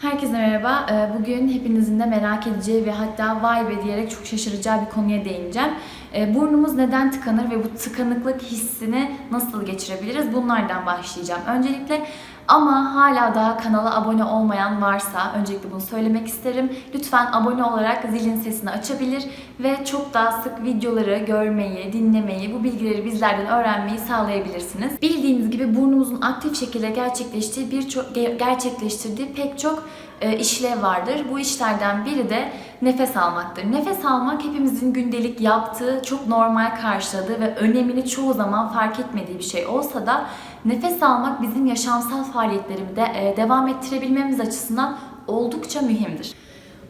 Herkese merhaba. Ee, Bugün hepinizin de merak edeceği ve hatta vay be diyerek çok şaşıracağı bir konuya değineceğim. Ee, Burnumuz neden tıkanır ve bu tıkanıklık hissini nasıl geçirebiliriz? Bunlardan başlayacağım. Öncelikle ama hala daha kanala abone olmayan varsa öncelikle bunu söylemek isterim. Lütfen abone olarak zilin sesini açabilir ve çok daha sık videoları görmeyi, dinlemeyi, bu bilgileri bizlerden öğrenmeyi sağlayabilirsiniz. Bildiğiniz gibi burnumuzun aktif şekilde gerçekleştiği ge- gerçekleştirdiği pek çok e, işlev vardır. Bu işlerden biri de nefes almaktır. Nefes almak hepimizin gündelik yaptığı, çok normal karşıladığı ve önemini çoğu zaman fark etmediği bir şey olsa da nefes almak bizim yaşamsal faaliyetlerimizi e, devam ettirebilmemiz açısından oldukça mühimdir.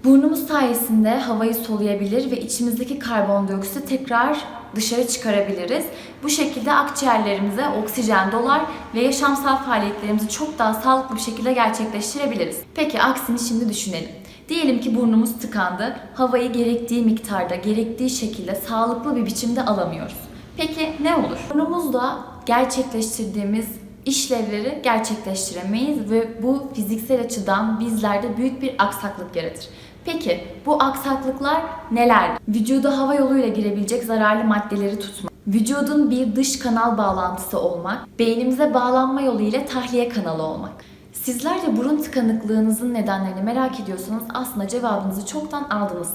Burnumuz sayesinde havayı soluyabilir ve içimizdeki karbondioksiti tekrar dışarı çıkarabiliriz. Bu şekilde akciğerlerimize oksijen dolar ve yaşamsal faaliyetlerimizi çok daha sağlıklı bir şekilde gerçekleştirebiliriz. Peki aksini şimdi düşünelim. Diyelim ki burnumuz tıkandı, havayı gerektiği miktarda, gerektiği şekilde sağlıklı bir biçimde alamıyoruz. Peki ne olur? Burnumuzda gerçekleştirdiğimiz işlevleri gerçekleştiremeyiz ve bu fiziksel açıdan bizlerde büyük bir aksaklık yaratır. Peki bu aksaklıklar neler? Vücuda hava yoluyla girebilecek zararlı maddeleri tutmak, vücudun bir dış kanal bağlantısı olmak, beynimize bağlanma yolu ile tahliye kanalı olmak. Sizler de burun tıkanıklığınızın nedenlerini merak ediyorsanız aslında cevabınızı çoktan aldınız.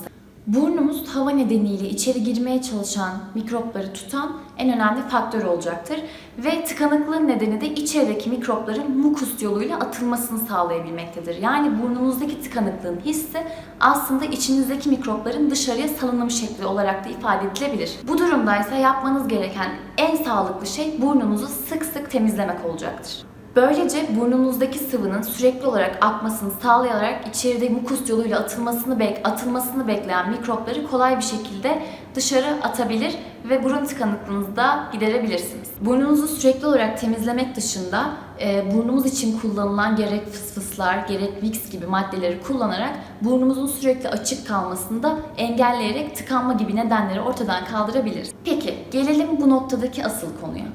Burnumuz hava nedeniyle içeri girmeye çalışan mikropları tutan en önemli faktör olacaktır. Ve tıkanıklığın nedeni de içerideki mikropların mukus yoluyla atılmasını sağlayabilmektedir. Yani burnunuzdaki tıkanıklığın hissi aslında içinizdeki mikropların dışarıya salınım şekli olarak da ifade edilebilir. Bu durumdaysa yapmanız gereken en sağlıklı şey burnunuzu sık sık temizlemek olacaktır. Böylece burnunuzdaki sıvının sürekli olarak akmasını sağlayarak içeride mukus yoluyla atılmasını bek atılmasını bekleyen mikropları kolay bir şekilde dışarı atabilir ve burun tıkanıklığınızı da giderebilirsiniz. Burnunuzu sürekli olarak temizlemek dışında e, burnumuz için kullanılan gerek fısfıslar gerek Vicks gibi maddeleri kullanarak burnumuzun sürekli açık kalmasını da engelleyerek tıkanma gibi nedenleri ortadan kaldırabiliriz. Peki gelelim bu noktadaki asıl konuya.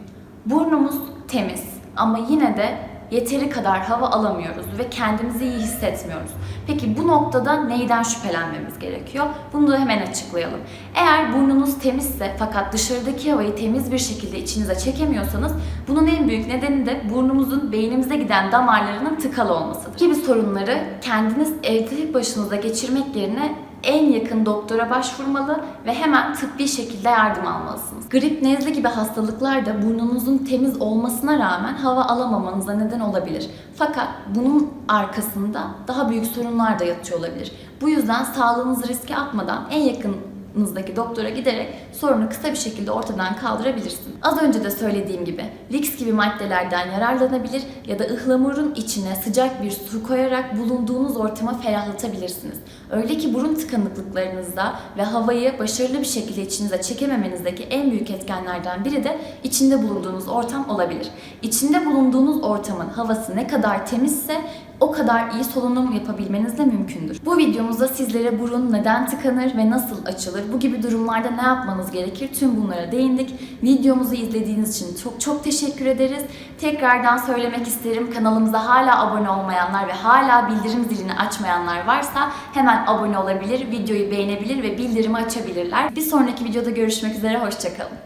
Burnumuz temiz ama yine de yeteri kadar hava alamıyoruz ve kendimizi iyi hissetmiyoruz. Peki bu noktada neyden şüphelenmemiz gerekiyor? Bunu da hemen açıklayalım. Eğer burnunuz temizse fakat dışarıdaki havayı temiz bir şekilde içinize çekemiyorsanız bunun en büyük nedeni de burnumuzun beynimize giden damarlarının tıkalı olmasıdır. Gibi sorunları kendiniz evde başınıza geçirmek yerine en yakın doktora başvurmalı ve hemen tıbbi şekilde yardım almalısınız. Grip, nezle gibi hastalıklar da burnunuzun temiz olmasına rağmen hava alamamanıza neden olabilir. Fakat bunun arkasında daha büyük sorunlar da yatıyor olabilir. Bu yüzden sağlığınızı riske atmadan en yakın yanınızdaki doktora giderek sorunu kısa bir şekilde ortadan kaldırabilirsiniz. Az önce de söylediğim gibi Vicks gibi maddelerden yararlanabilir ya da ıhlamurun içine sıcak bir su koyarak bulunduğunuz ortamı ferahlatabilirsiniz. Öyle ki burun tıkanıklıklarınızda ve havayı başarılı bir şekilde içinize çekememenizdeki en büyük etkenlerden biri de içinde bulunduğunuz ortam olabilir. İçinde bulunduğunuz ortamın havası ne kadar temizse o kadar iyi solunum yapabilmeniz de mümkündür. Bu videomuzda sizlere burun neden tıkanır ve nasıl açılır, bu gibi durumlarda ne yapmanız gerekir tüm bunlara değindik. Videomuzu izlediğiniz için çok çok teşekkür ederiz. Tekrardan söylemek isterim kanalımıza hala abone olmayanlar ve hala bildirim zilini açmayanlar varsa hemen abone olabilir, videoyu beğenebilir ve bildirimi açabilirler. Bir sonraki videoda görüşmek üzere, hoşçakalın.